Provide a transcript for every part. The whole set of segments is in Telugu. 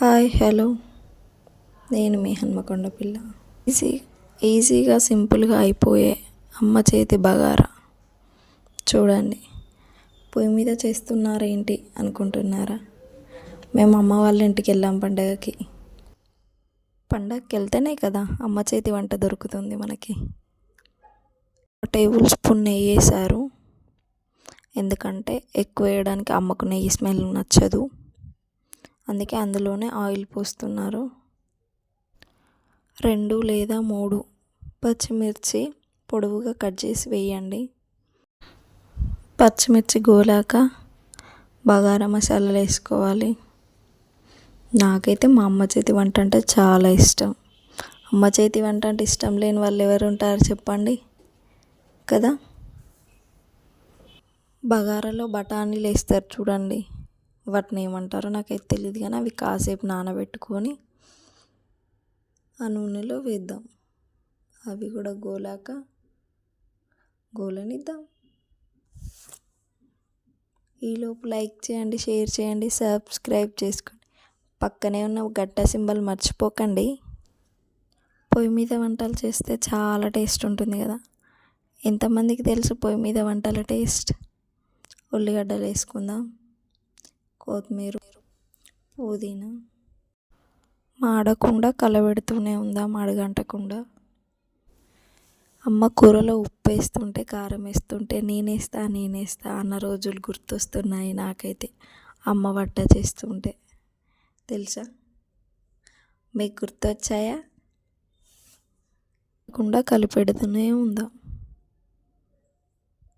Hi hello. నేను మీ హన్మకొండ పిల్ల. ఈజీ ఈజీగా సింపుల్గా అయిపోయే అమ్మ చేతి బగారా. చూడండి. పొయ్యి మీద చేస్తున్నారేంటి అనుకుంటున్నారా? మేము అమ్మ వాళ్ళ ఇంటికి వెళ్ళాం పండగకి. పండగకి వెళ్తేనే కదా అమ్మ చేతి వంట దొరుకుతుంది మనకి. టేబుల్ స్పూన్ నెయ్యి వేసారు ఎందుకంటే ఎక్కువ వేయడానికి అమ్మకు నెయ్యి స్మెల్ నచ్చదు. అందుకే అందులోనే ఆయిల్ పోస్తున్నారు. రెండు లేదా మూడు పచ్చిమిర్చి పొడవుగా కట్ చేసి వేయండి. పచ్చిమిర్చి గోలాక బగారా మసాలాలు వేసుకోవాలి. నాకైతే మా అమ్మ చేతి వంట అంటే చాలా ఇష్టం. అమ్మ చేతి వంట అంటే ఇష్టం లేని వాళ్ళు ఎవరు ఉంటారు చెప్పండి. కదా? బగారాలో బఠానీలు వేస్తారు చూడండి. వాటిని ఏమంటారో నాకైతే తెలియదు కానీ అవి కాసేపు నానబెట్టుకొని ఆ నూనెలో వేద్దాం. అవి కూడా గోలాక గోలనిద్దాం. ఈలోపు లైక్ చేయండి షేర్ చేయండి సబ్స్క్రైబ్ చేసుకోండి. పక్కనే ఉన్న గట్ట సింబల్ మర్చిపోకండి. పొయ్యి మీద వంటలు చేస్తే చాలా టేస్ట్ ఉంటుంది కదా. ఎంతమందికి తెలుసు పొయ్యి మీద వంటల టేస్ట్? ఉల్లిగడ్డలు వేసుకుందాం. కొత్తిమీర పుదీనా. మాడకుండా కలబెడుతూనే ఉందాం అడగంటకుండా. అమ్మ కూరలో ఉప్పు వేస్తుంటే కారం వేస్తుంటే నేనేస్తా నేనేస్తా అన్న రోజులు గుర్తొస్తున్నాయి నాకైతే. అమ్మ వంట చేస్తుంటే. తెలుసా? మీకు గుర్తొచ్చాయా? కాకుండా కలిపెడుతూనే ఉందాం.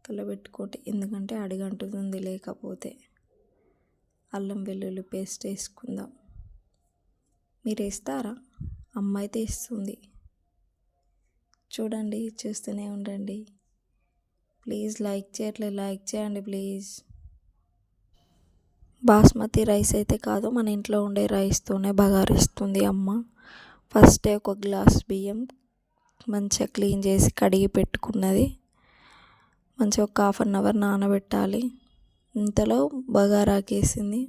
కలబెట్టుకోటి ఎందుకంటే అడిగంటుతుంది లేకపోతే. అల్లం వెల్లుల్లి పేస్ట్ వేసుకుందాం. మీరు వేస్తారా? అమ్మ అయితే ఇస్తుంది చూడండి చూస్తూనే ఉండండి. ప్లీజ్ లైక్ చేయట్లేదు లైక్ చేయండి ప్లీజ్. బాస్మతి రైస్ అయితే కాదు మన ఇంట్లో ఉండే రైస్తోనే బగారిస్తుంది అమ్మ. ఫస్టే ఒక గ్లాస్ బియ్యం మంచిగా క్లీన్ చేసి కడిగి పెట్టుకున్నది. మంచిగా ఒక హాఫ్ అన్ అవర్ నానబెట్టాలి. ఇంతలో బగారాకేసింది.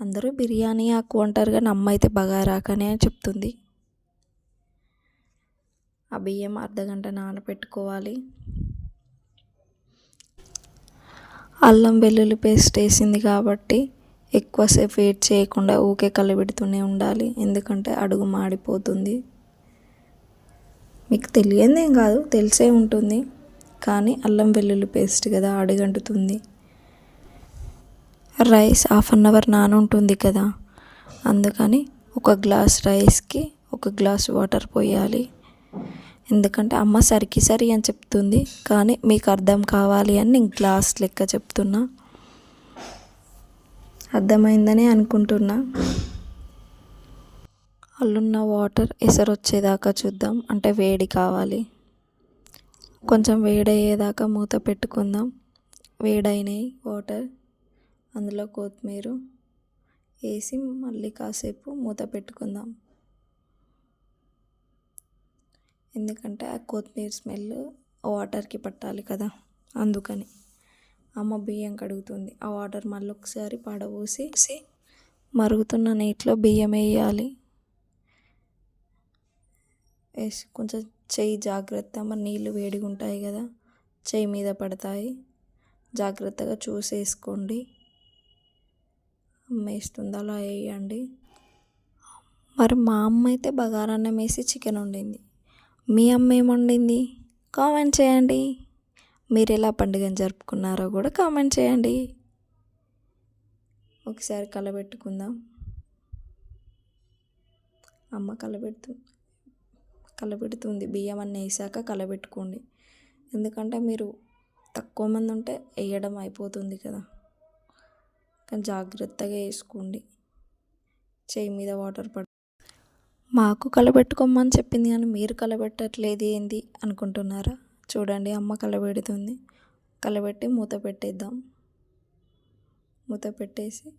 అందరూ బిర్యానీ ఆకు అంటారు కానీ అమ్మ అయితే బగారాకనే చెప్తుంది. ఆ బియ్యం అర్ధగంట నానబెట్టుకోవాలి అల్లం వెల్లుల్లి పేస్ట్ వేసింది కాబట్టి ఎక్కువసేపు వెయిట్ చేయకుండా ఊకే కలిపెడుతూనే ఉండాలి. ఎందుకంటే అడుగు మాడిపోతుంది. మీకు తెలియదు కాదు తెలిసే ఉంటుంది. కానీ అల్లం వెల్లుల్లి పేస్ట్ కదా అడుగంటుతుంది. రైస్ హాఫ్ అన్ అవర్ నానుంటుంది కదా. అందుకని ఒక గ్లాస్ రైస్కి ఒక గ్లాస్ వాటర్ పోయాలి. ఎందుకంటే అమ్మ సరికి సరి అని చెప్తుంది. కానీ మీకు అర్థం కావాలి అని నేను గ్లాస్ లెక్క చెప్తున్నా. అర్థమైందని అనుకుంటున్నా. అల్లున్న వాటర్ ఎసరు వచ్చేదాకా చూద్దాం. అంటే వేడి కావాలి. కొంచెం వేడయ్యేదాకా మూత పెట్టుకుందాం. వేడైనాయి వాటర్. అందులో కొత్తిమీర వేసి మళ్ళీ కాసేపు మూత పెట్టుకుందాం. ఎందుకంటే ఆ కొత్తిమీర స్మెల్ వాటర్కి పట్టాలి కదా అందుకని. అమ్మ బియ్యం కడుగుతుంది. ఆ వాటర్ మళ్ళీ ఒకసారి పడబోసి మరుగుతున్న నీటిలో బియ్యం వేయాలి. వేసి కొంచెం చెయ్యి జాగ్రత్త మరి నీళ్ళు వేడిగా ఉంటాయి కదా చెయ్యి మీద పడతాయి. జాగ్రత్తగా చూసేసుకోండి. వేస్తుంది అలా వేయండి మరి మా అమ్మ అయితే బగారాన్నం వేసి చికెన్ వండింది. మీ అమ్మ ఏం వండింది? కామెంట్ చేయండి. మీరు ఎలా పండుగను జరుపుకున్నారో కూడా కామెంట్ చేయండి. ఒకసారి కలబెట్టుకుందాం. అమ్మ కలబెడుతు కలబెడుతుంది. బియ్యం అన్నీ వేసాక కలబెట్టుకోండి. ఎందుకంటే మీరు తక్కువ మంది ఉంటే వేయడం అయిపోతుంది కదా. కానీ జాగ్రత్తగా వేసుకోండి. చేయి మీద వాటర్ పడ మాకు కలబెట్టుకోమని చెప్పింది కానీ మీరు కలబెట్టట్లేదు ఏంది అనుకుంటున్నారా? చూడండి అమ్మ కలబెడుతుంది. కలబెట్టి మూత పెట్టేద్దాం. మూత పెట్టేసి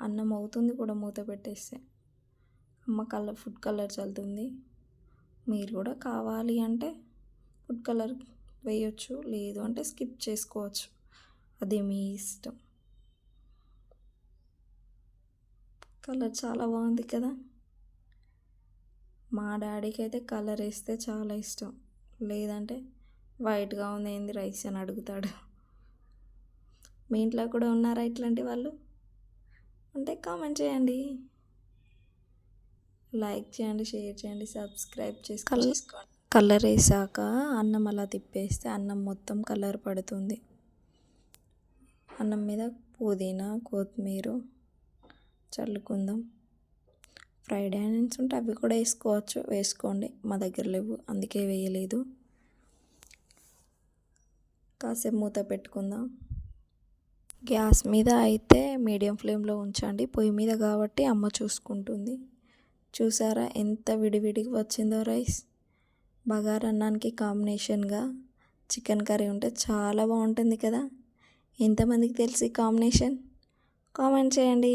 అన్నం అవుతుంది కూడా మూత పెట్టేస్తే. అమ్మ కలర్ ఫుడ్ కలర్ చల్లుతుంది. మీరు కూడా కావాలి అంటే ఫుడ్ కలర్ వేయచ్చు లేదు అంటే స్కిప్ చేసుకోవచ్చు. అది మీ ఇష్టం. కలర్ చాలా బాగుంది కదా. మా డాడీకి అయితే కలర్ వేస్తే చాలా ఇష్టం. లేదంటే వైట్గా ఉంది ఏంది రైస్ అని అడుగుతాడు. మీ ఇంట్లో కూడా ఉన్నారా ఇట్లాంటి వాళ్ళు? ఉంటే కామెంట్ చేయండి. లైక్ చేయండి షేర్ చేయండి సబ్స్క్రైబ్ చేసుకోండి. కలర్ వేసాక అన్నం అలా తిప్పేస్తే అన్నం మొత్తం కలర్ పడుతుంది. అన్నం మీద పుదీనా కొత్తిమీర చల్లుకుందాం. ఫ్రైడ్ ఆనియన్స్ ఉంటే అవి కూడా వేసుకోవచ్చు. వేసుకోండి. మా దగ్గర లేవు. అందుకే వేయలేదు. కాసేపు మూత పెట్టుకుందాం. గ్యాస్ మీద అయితే మీడియం ఫ్లేమ్లో ఉంచండి. పొయ్యి మీద కాబట్టి అమ్మ చూసుకుంటుంది. చూసారా ఎంత విడివిడిగా వచ్చిందో రైస్. బగారా అన్నానికి కాంబినేషన్గా చికెన్ కర్రీ ఉంటే చాలా బాగుంటుంది కదా. ఎంతమందికి తెలిసి కాంబినేషన్? కామెంట్ చేయండి.